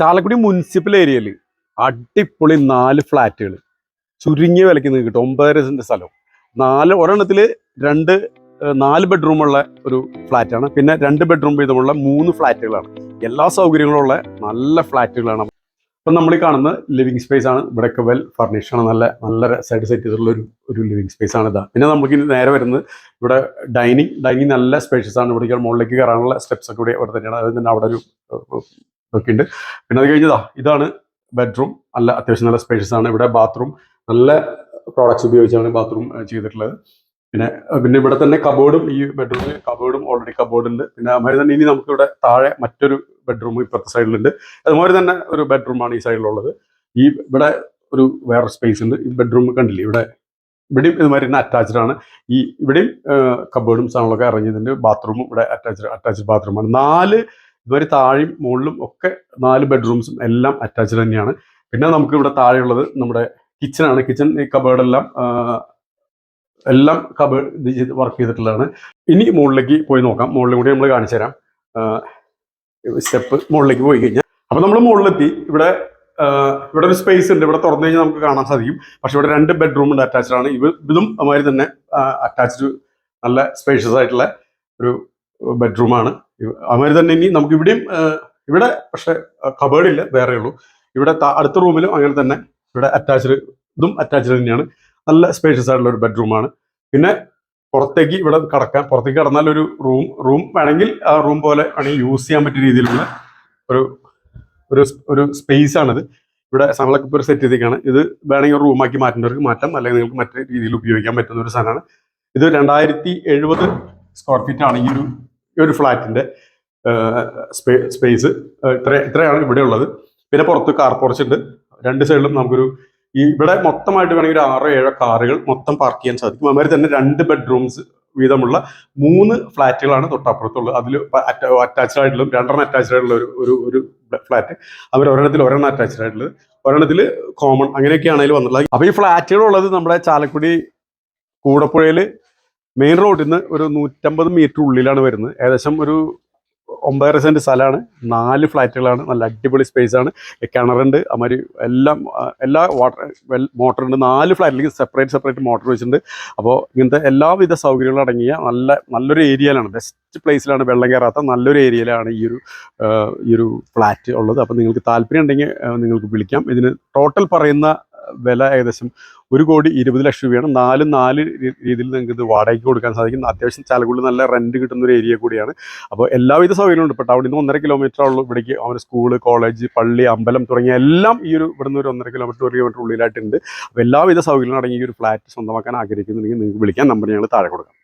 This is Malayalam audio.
ചാലക്കുടി മുനിസിപ്പൽ ഏരിയയിൽ അടിപൊളി നാല് ഫ്ലാറ്റുകൾ ചുരുങ്ങിയ വിലയ്ക്ക് നിങ്ങൾക്ക് കിട്ടും. ഒമ്പതര സെന്റ് സ്ഥലം നാല് ഒരെണ്ണത്തിൽ രണ്ട് നാല് ബെഡ്റൂമുള്ള ഒരു ഫ്ലാറ്റാണ്. പിന്നെ രണ്ട് ബെഡ്റൂം വീതമുള്ള മൂന്ന് ഫ്ലാറ്റുകളാണ്. എല്ലാ സൗകര്യങ്ങളും ഉള്ള നല്ല ഫ്ലാറ്റുകളാണ്. ഇപ്പം നമ്മൾ ഈ കാണുന്ന ലിവിങ് സ്പേസ് ആണ്. ഇവിടെയൊക്കെ വെൽ ഫർണിഷാണ് നല്ല നല്ല സൈഡ് സെറ്റ് ചെയ്തിട്ടുള്ള ഒരു ഒരു ലിവിങ് സ്പേസ് ആണ് ഇതാ. പിന്നെ നമുക്ക് ഇനി നേരെ വരുന്നത് ഇവിടെ ഡൈനിങ് ഡൈനിങ് നല്ല സ്പേഷ്യസ് ആണ്. ഇവിടേക്ക് മുകളിലേക്ക് കയറാനുള്ള സ്റ്റെപ്സ് ഒക്കെ ഇവിടെ ഇവിടെ തന്നെയാണ്. അത് തന്നെ അവിടെ ഒരു ഇതൊക്കെ ഉണ്ട് പിന്നെ അത് കഴിഞ്ഞതാ ഇതാണ് ബെഡ്റൂം നല്ല അത്യാവശ്യം നല്ല സ്പേഷ്യസ് ആണ്. ഇവിടെ ബാത്റൂം നല്ല പ്രോഡക്ട്സ് ഉപയോഗിച്ചാണ് ബാത്റൂം ചെയ്തിട്ടുള്ളത്. പിന്നെ പിന്നെ ഇവിടെ തന്നെ കബോർഡും ഈ ബെഡ്റൂമിൽ കബോർഡും ഓൾറെഡി കബോർഡ് ഉണ്ട്. പിന്നെ അതുമാതിരി തന്നെ ഇനി നമുക്ക് ഇവിടെ താഴെ മറ്റൊരു ബെഡ്റൂം ഇപ്പുറത്തെ സൈഡിലുണ്ട് അതുമാതിരി തന്നെ ഒരു ബെഡ്റൂമാണ് ഈ സൈഡിലുള്ളത് ഈ ഇവിടെ ഒരു വേറെ സ്പേസ് ഉണ്ട്. ഈ ബെഡ്റൂം കണ്ടില്ലേ? ഇവിടെ ഇവിടെയും ഇതുമാതിരി തന്നെ അറ്റാച്ച്ഡ് ആണ്. ഈ ഇവിടെയും കബോർഡും സാധനങ്ങളൊക്കെ ഇറങ്ങിയതിന്റെ ബാത്റൂമും ഇവിടെ അറ്റാച്ച്ഡ് അറ്റാച്ച്ഡ് ബാത്റൂമാണ് നാല് ഇതുവരെ താഴെയും മുകളിലും ഒക്കെ നാല് ബെഡ്റൂംസും എല്ലാം അറ്റാച്ച്ഡ് തന്നെയാണ്. പിന്നെ നമുക്ക് ഇവിടെ താഴെയുള്ളത് നമ്മുടെ കിച്ചണാണ് കിച്ചൺ ഈ കബേർഡെല്ലാം എല്ലാം കബേർഡ് വർക്ക് ചെയ്തിട്ടുള്ളതാണ്. ഇനി മുകളിലേക്ക് പോയി നോക്കാം. മുകളിലും കൂടി നമ്മൾ കാണിച്ചു തരാം. സ്റ്റെപ്പ് മുകളിലേക്ക് പോയി കഴിഞ്ഞാൽ. അപ്പം നമ്മൾ മുകളിലെത്തി. ഇവിടെ ഇവിടെ ഒരു സ്പേസ് ഉണ്ട്. ഇവിടെ തുറന്നു കഴിഞ്ഞാൽ നമുക്ക് കാണാൻ സാധിക്കും. പക്ഷെ ഇവിടെ രണ്ട് ബെഡ്റൂം ഉണ്ട് അറ്റാച്ച്ഡ് ആണ്. ഇവ ഇതും അതുമാതിരി തന്നെ അറ്റാച്ച്ഡ് നല്ല സ്പേഷ്യസ് ആയിട്ടുള്ള ഒരു ബെഡ്റൂമാണ്. അതുമാതിരി തന്നെ ഇനി നമുക്ക് ഇവിടെയും ഇവിടെ പക്ഷെ കബേർഡില്ല വേറെ ഉള്ളൂ. ഇവിടെ അടുത്ത റൂമിലും അങ്ങനെ തന്നെ ഇവിടെ അറ്റാച്ച്ഡ് ഇതും അറ്റാച്ച്ഡ് തന്നെയാണ്. നല്ല സ്പേഷ്യസ് ആയിട്ടുള്ള ഒരു ബെഡ്റൂമാണ്. പിന്നെ പുറത്തേക്ക് ഇവിടെ കടക്കാൻ പുറത്തേക്ക് കടന്നാൽ ഒരു റൂം റൂം വേണമെങ്കിൽ ആ റൂം പോലെ വേണമെങ്കിൽ യൂസ് ചെയ്യാൻ പറ്റിയ രീതിയിലുള്ള ഒരു ഒരു ഒരു സ്പേസ് ആണിത്. ഇവിടെ സാധനങ്ങളൊക്കെ ഇപ്പോൾ സെറ്റ് ചെയ്തേക്കാണ്. ഇത് വേണമെങ്കിൽ റൂമാക്കി മാറ്റേണ്ടവർക്ക് മാറ്റാം. അല്ലെങ്കിൽ നിങ്ങൾക്ക് മറ്റേ രീതിയിൽ ഉപയോഗിക്കാൻ പറ്റുന്ന ഒരു സാധനമാണ്. ഇത് രണ്ടായിരത്തി എഴുപത് സ്ക്വയർ ഫീറ്റ് ആണ് ഈ ഒരു ഒരു ഫ്ലാറ്റിന്റെ സ്പേസ്. ഇത്ര ഇത്രയാണ് ഇവിടെ ഉള്ളത്. പിന്നെ പുറത്ത് കാർ പോർച്ച് ഉണ്ട്. രണ്ട് സൈഡിലും നമുക്കൊരു ഈ ഇവിടെ മൊത്തമായിട്ട് വേണമെങ്കിൽ ഒരു ആറോ ഏഴോ കാറുകൾ മൊത്തം പാർക്ക് ചെയ്യാൻ സാധിക്കും. അതുമാതിരി തന്നെ രണ്ട് ബെഡ്റൂംസ് വീതമുള്ള മൂന്ന് ഫ്ലാറ്റുകളാണ് തൊട്ടപ്പുറത്തുള്ളത്. അതിൽ അറ്റാച്ച്ഡ് ആയിട്ടുള്ള രണ്ടെണ്ണം അറ്റാച്ച്ഡ് ആയിട്ടുള്ള ഒരു ഒരു ഫ്ലാറ്റ്. അവർ ഒരെണ്ണത്തിൽ ഒരെണ്ണം അറ്റാച്ച്ഡ് ആയിട്ടുള്ളത്. ഒരെണ്ണത്തിൽ കോമൺ അങ്ങനെയൊക്കെയാണ് വന്നിട്ടുള്ളത്. അപ്പോൾ ഈ ഫ്ലാറ്റുകളുള്ളത് നമ്മുടെ ചാലക്കുടി കൂടപ്പുഴയിൽ മെയിൻ റോഡിൽ നിന്ന് ഒരു നൂറ്റമ്പത് മീറ്റർ ഉള്ളിലാണ് വരുന്നത്. ഏകദേശം ഒരു ഒമ്പതര സെന്റ് സ്ഥലമാണ്. നാല് ഫ്ലാറ്റുകളാണ്. നല്ല അടിപൊളി സ്പേസ് ആണ്. കിണറുണ്ട്. അമാതിരി എല്ലാം എല്ലാ വാട്ടർ വെൽ മോട്ടറുണ്ട് നാല് ഫ്ലാറ്റിലേക്ക് സെപ്പറേറ്റ് സെപ്പറേറ്റ് മോട്ടർ വെച്ചിട്ടുണ്ട്. അപ്പോൾ ഇങ്ങനത്തെ എല്ലാവിധ സൗകര്യങ്ങളും അടങ്ങിയ നല്ല നല്ലൊരു ഏരിയയിലാണ് ബെസ്റ്റ് പ്ലേസിലാണ് വെള്ളം കയറാത്ത നല്ലൊരു ഏരിയയിലാണ് ഈ ഒരു ഈ ഒരു ഫ്ലാറ്റ് ഉള്ളത്. അപ്പോൾ നിങ്ങൾക്ക് താല്പര്യം ഉണ്ടെങ്കിൽ നിങ്ങൾക്ക് വിളിക്കാം. ഇതിന് ടോട്ടൽ പറയുന്ന വില ഏകദേശം ഒരു കോടി ഇരുപത് ലക്ഷം രൂപയാണ്. നാല് നാല് രീതിയിൽ നിങ്ങൾക്ക് ഇത് വാടകയ്ക്ക് കൊടുക്കാൻ സാധിക്കും അത്യാവശ്യം ചാലക്കുടി നല്ല റെന്റ് കിട്ടുന്ന ഒരു ഏരിയ കൂടിയാണ്. അപ്പോൾ എല്ലാവിധ സൗകര്യങ്ങളും ഉണ്ട് ഇപ്പോൾ ടൗണിൽ നിന്ന് ഒന്നര കിലോമീറ്റർ ഉള്ളൂ. ഇവിടേക്ക് അവന് സ്കൂൾ കോളേജ് പള്ളി അമ്പലം തുടങ്ങിയ എല്ലാം ഈ ഒരു ഇവിടുന്ന് ഒരു ഒന്നര കിലോമീറ്റർ ഒരു കിലോമീറ്റർ ഉള്ളിലായിട്ടുണ്ട്. അപ്പോൾ എല്ലാവിധ സൗകര്യങ്ങളും അടങ്ങിയ ഒരു ഫ്ലാറ്റ് സ്വന്തമാക്കാൻ ആഗ്രഹിക്കുന്നുണ്ടെങ്കിൽ നിങ്ങൾക്ക് വിളിക്കാൻ നമ്പർ ഞങ്ങൾ താഴെ കൊടുക്കാം.